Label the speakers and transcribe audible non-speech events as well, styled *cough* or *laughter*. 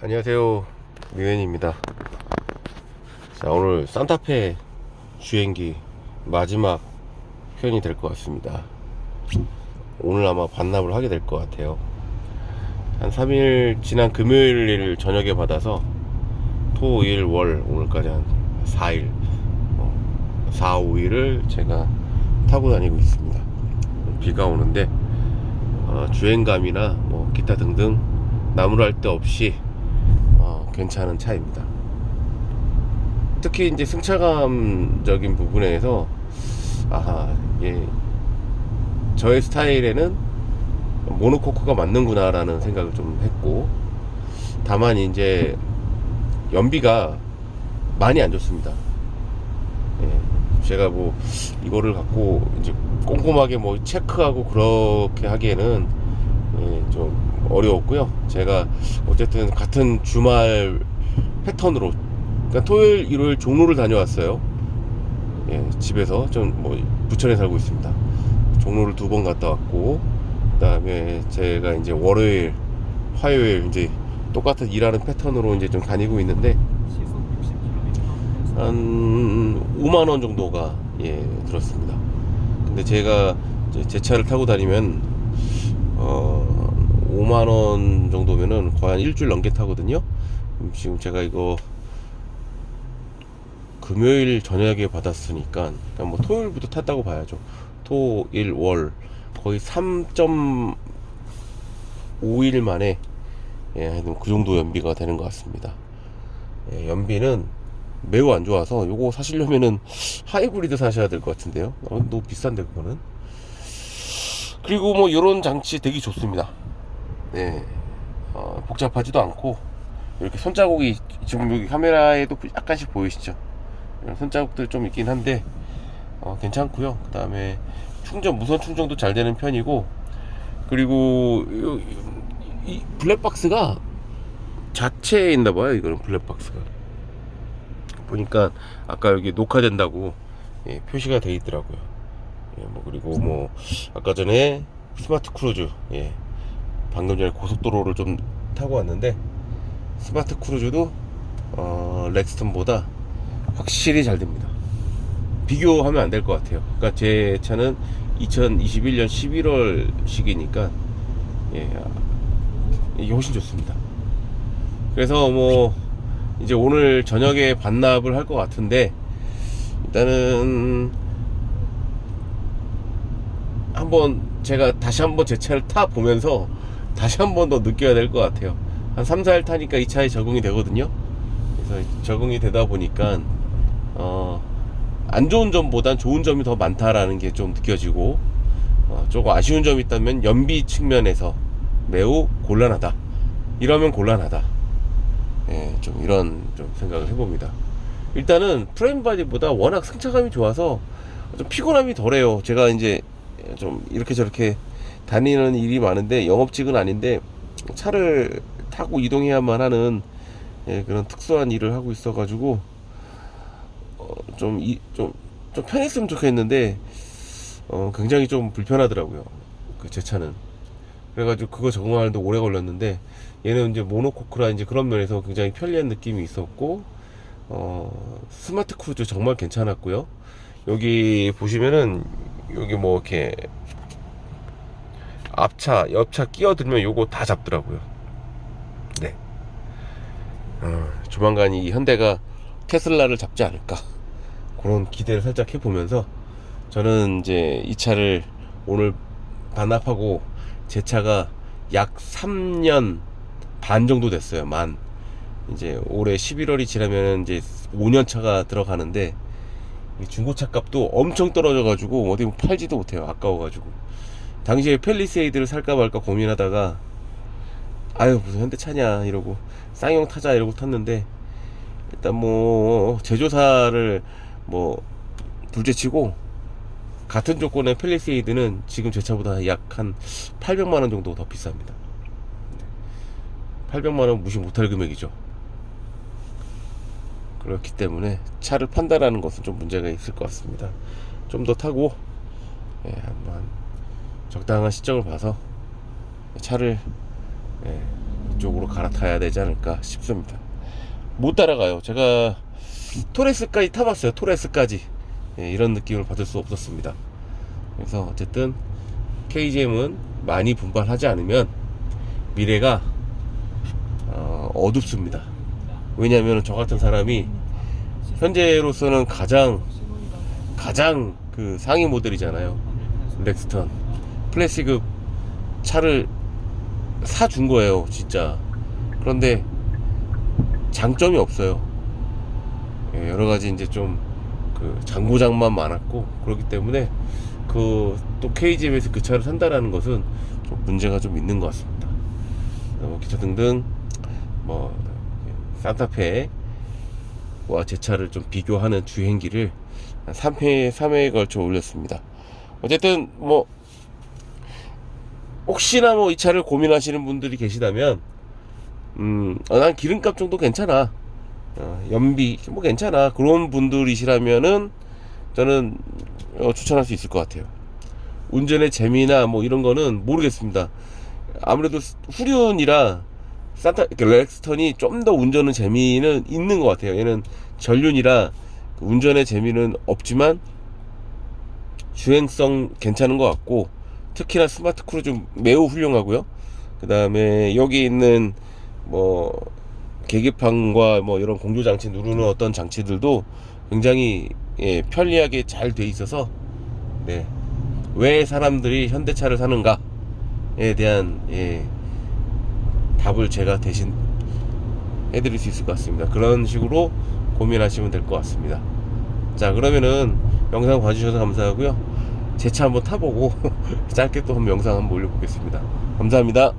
Speaker 1: 안녕하세요. 미웬입니다. 자 오늘 산타페 주행기 마지막 편이 될 것 같습니다. 오늘 아마 반납을 하게 될 것 같아요. 한 3일 지난 금요일 저녁에 받아서 토, 일, 월 오늘까지 한 4일 어, 4, 5일을 제가 타고 다니고 있습니다. 비가 오는데 어, 주행감이나 뭐 기타 등등 나무랄 데 없이 어, 괜찮은 차입니다. 특히 이제 승차감적인 부분에서 아하 예 저의 스타일에는 모노코크가 맞는구나라는 생각을 좀 했고 다만 이제 연비가 많이 안 좋습니다. 예, 제가 뭐 이거를 갖고 이제 꼼꼼하게 뭐 체크하고 그렇게 하기에는 예, 좀 어려웠고요. 제가 어쨌든 같은 주말 패턴으로 그러니까 토요일, 일요일 종로를 다녀왔어요. 예, 집에서 좀 뭐 부천에 살고 있습니다. 종로를 두 번 갔다 왔고 그다음에 제가 이제 월요일, 화요일 이제 똑같은 일하는 패턴으로 이제 좀 다니고 있는데 한 5만 원 정도가 예 들었습니다. 근데 제가 제 차를 타고 다니면 어 5만 원 정도면은 거의 한 일주일 넘게 타거든요. 음, 지금 제가 이거 금요일 저녁에 받았으니까 그러니까 뭐 토요일부터 탔다고 봐야죠. 토, 일, 월 거의 3.5일 만에 예, 그 정도 연비가 되는 것 같습니다. 예, 연비는 매우 안 좋아서 요거 사시려면은 하이브리드 사셔야 될 것 같은데요. 어, 너무 비싼데 그거는. 그리고 뭐 이런 장치 되게 좋습니다. 네, 어, 복잡하지도 않고 이렇게 손자국이 지금 여기 카메라에도 약간씩 보이시죠? 이런 손자국들 좀 있긴 한데 어, 괜찮고요. 그 다음에 충전 무선 충전도 잘 되는 편이고 그리고 요- 이 블랙박스가 자체에 있나 봐요. 이거는 블랙박스가 보니까 아까 여기 녹화된다고 예, 표시가 돼 있더라고요. 예, 뭐 그리고 뭐 아까 전에 스마트 크루즈 예, 방금 전에 고속도로를 좀 타고 왔는데 스마트 크루즈도 어, 렉스턴보다 확실히 잘 됩니다. 비교하면 안 될 것 같아요. 그러니까 제 차는 2021년 11월식이니까 예, 이게 훨씬 좋습니다. 그래서 뭐 이제 오늘 저녁에 반납을 할 것 같은데 일단은 한번 제가 다시 한번 제 차를 타 보면서 다시 한 번 더 느껴야 될 것 같아요. 한 3, 4일 타니까 이 차에 적응이 되거든요. 그래서 적응이 되다 보니까 어, 안 좋은 점보단 좋은 점이 더 많다라는 게 좀 느껴지고 어, 조금 아쉬운 점이 있다면 연비 측면에서 매우 곤란하다. 이러면 곤란하다. 예, 좀 이런 좀 생각을 해봅니다. 일단은 프레임 바디보다 워낙 승차감이 좋아서 좀 피곤함이 덜해요. 제가 이제 좀 이렇게 저렇게 다니는 일이 많은데 영업직은 아닌데 차를 타고 이동해야만 하는 예, 그런 특수한 일을 하고 있어가지고 어, 좀, 이, 좀, 좀 편했으면 좋겠는데 어, 굉장히 좀 불편하더라고요. 그 제 차는. 그래가지고 그거 적응하는데 오래 걸렸는데 얘는 이제 모노코크라 이제 그런 면에서 굉장히 편리한 느낌이 있었고 어, 스마트 크루즈 정말 괜찮았고요. 여기 보시면은 여기 뭐 이렇게 앞차, 옆차 끼어들면 요거 다 잡더라고요. 네. 어, 조만간 이 현대가 테슬라를 잡지 않을까 그런 기대를 살짝 해보면서 저는 이제 이 차를 오늘 반납하고 제 차가 약 3년 반 정도 됐어요. 만 이제 올해 11월이 지나면 이제 5년 차가 들어가는데 이 중고차 값도 엄청 떨어져 가지고 어디 팔지도 못해요. 아까워 가지고 당시에 펠리세이드를 살까 말까 고민하다가 아유 무슨 현대차냐 이러고 쌍용 타자 이러고 탔는데 일단 뭐 제조사를 뭐 둘째치고 같은 조건의 펠리세이드는 지금 제 차보다 약 한 800만 원 정도 더 비쌉니다. 800만 원 무시 못할 금액이죠. 그렇기 때문에 차를 판단하는 것은 좀 문제가 있을 것 같습니다. 좀 더 타고 예, 한번 적당한 시점을 봐서 차를 예, 이쪽으로 갈아타야 되지 않을까 싶습니다. 못 따라가요. 제가 토레스까지 타봤어요. 토레스까지 예, 이런 느낌을 받을 수 없었습니다. 그래서 어쨌든 KGM은 많이 분발하지 않으면 미래가 어, 어둡습니다. 왜냐하면 저 같은 사람이 현재로서는 가장 가장 그 상위 모델이잖아요. 렉스턴 플래시급 차를 사준 거예요, 진짜. 그런데 장점이 없어요. 예, 여러 가지 이제 좀 그 장고장만 많았고 그렇기 때문에 그 또 KGM에서 그 차를 산다라는 것은 좀 문제가 좀 있는 것 같습니다. 뭐 기타 등등 뭐 산타페와 제 차를 좀 비교하는 주행기를 한 3회 3회에 걸쳐 올렸습니다. 어쨌든 뭐 혹시나 뭐 이 차를 고민하시는 분들이 계시다면 음, 어, 난 기름값 정도 괜찮아. 어, 연비 뭐 괜찮아. 그런 분들이시라면은 저는 어, 추천할 수 있을 것 같아요. 운전의 재미나 뭐 이런 거는 모르겠습니다. 아무래도 후륜이라 산타 렉스턴이 좀 더 운전은 재미는 있는 것 같아요. 얘는 전륜이라 그 운전의 재미는 없지만 주행성 괜찮은 것 같고 특히나 스마트 크루즈 매우 훌륭하고요. 그 다음에 여기 있는 뭐 계기판과 뭐 이런 공조 장치 누르는 어떤 장치들도 굉장히 예, 편리하게 잘 돼 있어서 네. 왜 사람들이 현대차를 사는가에 대한 예, 답을 제가 대신 해드릴 수 있을 것 같습니다. 그런 식으로 고민하시면 될 것 같습니다. 자 그러면은 영상 봐주셔서 감사하고요. 제 차 한번 타보고 *laughs* 짧게 또 한번 영상 한번 올려보겠습니다. 감사합니다.